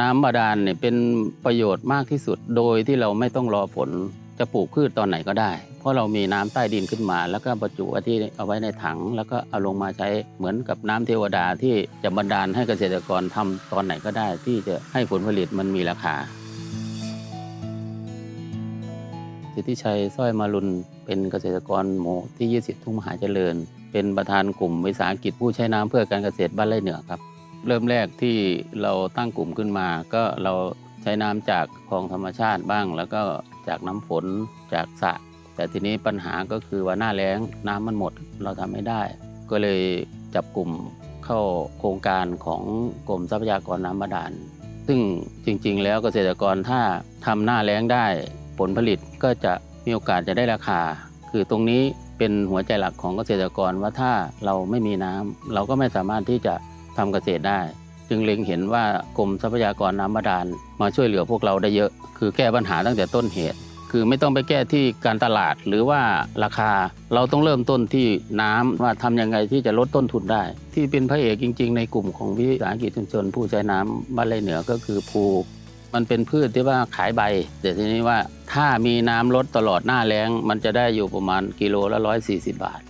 น้ำบาดาลเนี่ยเป็นประโยชน์มากที่สุด โดยที่เราไม่ต้องรอฝนจะปลูกพืชตอนไหนก็ได้ เพราะเรามีน้ำใต้ดินขึ้นมา แล้วก็บรรจุที่เอาไว้ในถัง แล้วก็เอาลงมาใช้เหมือนกับน้ำเทวดาที่จะบันดาลให้เกษตรกรทำตอนไหนก็ได้ ที่จะให้ผลผลิตมันมีราคาสิทธิชัยสร้อยมารุนเป็นเกษตรกรหมู่ที่ 20 ทุ่งมหาเจริญ เป็นประธานกลุ่มวิสาหกิจผู้ใช้น้ำเพื่อการเกษตรบ้านไร่เหนือครับ เริ่มแรกที่เราตั้งกลุ่มขึ้นมา ก็เราใช้น้ำจากคลองธรรมชาติบ้าง แล้วก็จากน้ำฝนจากสระแต่ทีนี้ปัญหาก็คือว่าหน้าแล้งน้ำมันหมดเราทำไม่ได้ ก็เลยจับกลุ่มเข้าโครงการของกรมทรัพยากรน้ำบาดาล ซึ่งจริง ๆ แล้วเกษตรกรถ้าทำหน้าแล้งได้ผลผลิตก็จะมีโอกาสจะได้ราคา คือตรงนี้เป็นหัวใจหลักของเกษตรกรว่าถ้าเราไม่มีน้ำเราก็ไม่สามารถที่จะ ทำเกษตรได้ จึงเล็งเห็นว่ากรมทรัพยากรน้ำบาดาลมาช่วยเหลือพวกเราได้เยอะ คือแก้ปัญหาตั้งแต่ต้นเหตุ คือไม่ต้องไปแก้ที่การตลาดหรือว่าราคาเราต้องเริ่มต้นที่น้ำว่าทำยังไงที่จะลดต้นทุนได้ ที่เป็นพระเอกจริง ๆ ในกลุ่มของวิสาหกิจชุมชน ผู้ใช้น้ำบ้านไรเหนือก็คือภูมันเป็นพืชที่ว่าขายใบ แต่ทีนี้ว่าถ้ามีน้ำลดตลอดหน้าแล้ง มันจะได้อยู่ประมาณกิโลละ140 บาท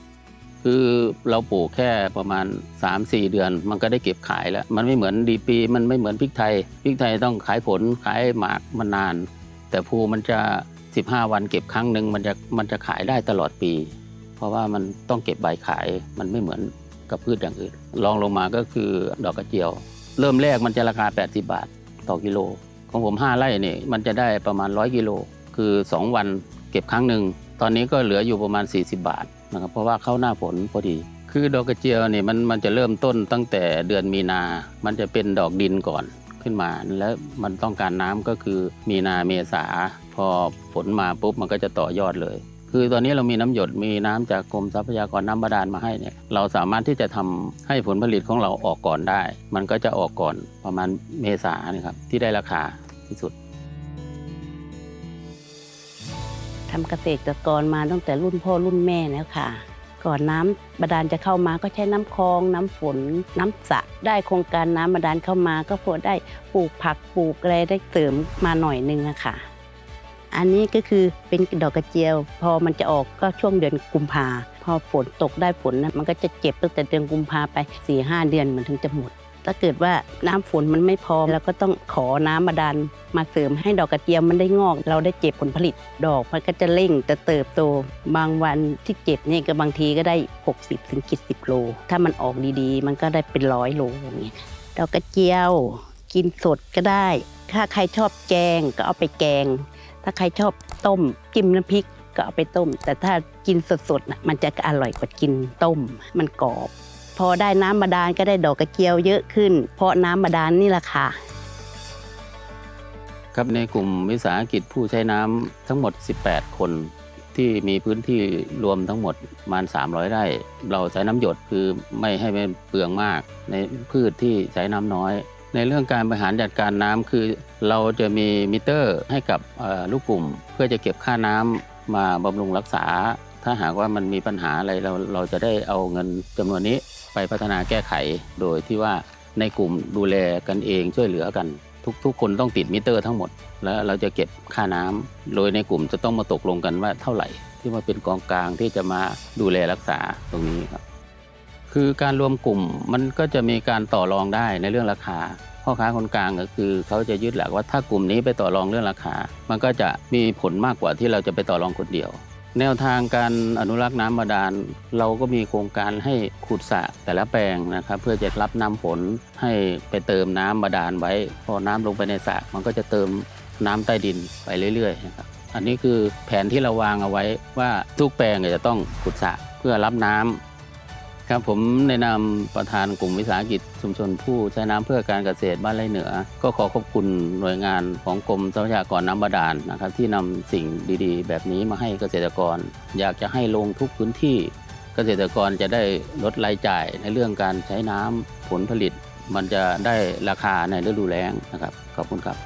คือเราปลูกแค่ประมาณ 3-4 เดือน มันก็ได้เก็บขายแล้ว มันไม่เหมือนดีปี มันไม่เหมือนพริกไทยพริกไทยต้องขายผลขายหมากมันนาน แต่ภูมันจะ 15 วันเก็บครั้งหนึ่งมันจะมันจะขายได้ตลอดปี เพราะว่ามันต้องเก็บใบขายมันไม่เหมือนกับพืชอย่างอื่นรองลงมาก็คือดอกกระเจียว เริ่มแรกมันจะราคา 80 บาทต่อกิโล ของผม 5ไร่เนี่ยมันจะได้ประมาณ 100 กิโล คือ 2 วันเก็บครั้งหนึ่ง ตอนนี้ก็เหลืออยู่ประมาณ 40 บาท นะครับเพราะว่าเข้าหน้าฝนพอดี คือดอกกระเจียวเนี่ยมันมันจะเริ่มต้นตั้งแต่เดือนมีนา มันจะเป็นดอกดินก่อนขึ้นมา แล้วมันต้องการน้ำก็คือมีนาเมษา พอฝนมาปุ๊บมันก็จะต่อยอดเลย คือตอนนี้เรามีน้ำหยดมีน้ำจากกรมทรัพยากรน้ำบาดาลมาให้เนี่ยเราสามารถที่จะทำให้ผลผลิตของเราออกก่อนได้ มันก็จะออกก่อนประมาณเมษาเนี่ยครับที่ได้ราคาที่สุด ทำเกษตรกรมาตั้งแต่รุ่นพ่อรุ่นแม่แล้วค่ะ ก่อนน้ำบาดาลจะเข้ามาก็ใช้น้ำคลอง น้ำฝน น้ำสระได้โครงการน้ำบาดาลเข้ามา ก็พอได้ปลูกผักปลูกอะไรได้เสริมมาหน่อยนึงอะค่ะ อันนี้ก็คือเป็นดอกกระเจียว พอมันจะออกก็ช่วงเดือนกุมภาพอฝนตกได้ฝนนะมันก็จะเจ็บตั้งแต่เดือนกุมภาไป4ี่ห้าเดือนมันถึงจะหมด ถ้าเกิดว่าน้ำฝนมันไม่พอเราก็ต้องขอน้ำบาดาลมาเสริมให้ดอกกระเจียวมันได้งอก เราได้เก็บผลผลิต ดอกมันก็จะเร่งจะเติบโต บางวันที่เก็บเนี่ยก็บางทีก็ได้ 60ถึง70โล ถ้ามันออกดีๆ มันก็ได้เป็นร้อยโลอย่างเงี้ยดอกกระเจียว กินสดก็ได้ ถ้าใครชอบแกงก็เอาไปแกง ถ้าใครชอบต้มจิ้มน้ำพริกก็เอาไปต้ม แต่ถ้ากินสดๆมันจะอร่อยกว่ากินต้ม มันกรอบ พอได้น้ำบาดาลก็ได้ดอกกระเจียวเยอะขึ้น เพราะน้ำบาดาลนี่แหละค่ะครับในกลุ่มวิสาหกิจผู้ใช้น้ำทั้งหมด 18 คนที่มีพื้นที่รวมทั้งหมดประมาณ 300 ไร่ เราใช้น้ำหยดคือไม่ให้มันเปลืองมาก ในพืชที่ใช้น้ำน้อย ในเรื่องการบริหารจัดการน้ำคือเราจะมีมิเตอร์ให้กับลูกกลุ่ม เพื่อจะเก็บค่าน้ำมาบำรุงรักษา ถ้าหากว่ามันมีปัญหาอะไรเราเราจะได้เอาเงินจำนวนนี้ไปพัฒนาแก้ไข โดยที่ว่าในกลุ่มดูแลกันเองช่วยเหลือกัน ทุกทุกคนต้องติดมิเตอร์ทั้งหมด แล้วเราจะเก็บค่าน้ำโดยในกลุ่มจะต้องมาตกลงกันว่าเท่าไหร่ ที่มาเป็นกองกลางที่จะมาดูแลรักษาตรงนี้ครับคือการรวมกลุ่มมันก็จะมีการต่อรองได้ในเรื่องราคาพ่อค้าคนกลางก็คือเขาจะยึดหลักว่าถ้ากลุ่มนี้ไปต่อรองเรื่องราคา มันก็จะมีผลมากกว่าที่เราจะไปต่อรองคนเดียว แนวทางการอนุรักษ์น้ำบาดาล เราก็มีโครงการให้ขุดสระแต่ละแปลงนะครับ เพื่อจะรับน้ำฝนให้ไปเติมน้ำบาดาลไว้ พอน้ำลงไปในสระมันก็จะเติมน้ำใต้ดินไปเรื่อยๆนะครับอันนี้คือแผนที่เราวางเอาไว้ว่าทุกแปลงจะต้องขุดสระเพื่อรับน้ำ ครับผมในนามประธานกลุ่มวิสาหกิจชุมชนผู้ใช้น้ำเพื่อการเกษตรบ้านไร่เหนือ ก็ขอขอบคุณหน่วยงานของกรมทรัพยากรน้ำบาดาลนะครับ ที่นำสิ่งดีๆ แบบนี้มาให้เกษตรกร อยากจะให้ลงทุกพื้นที่ เกษตรกรจะได้ลดรายจ่ายในเรื่องการใช้น้ำผลผลิต มันจะได้ราคาในฤดูแล้งนะครับขอบคุณครับ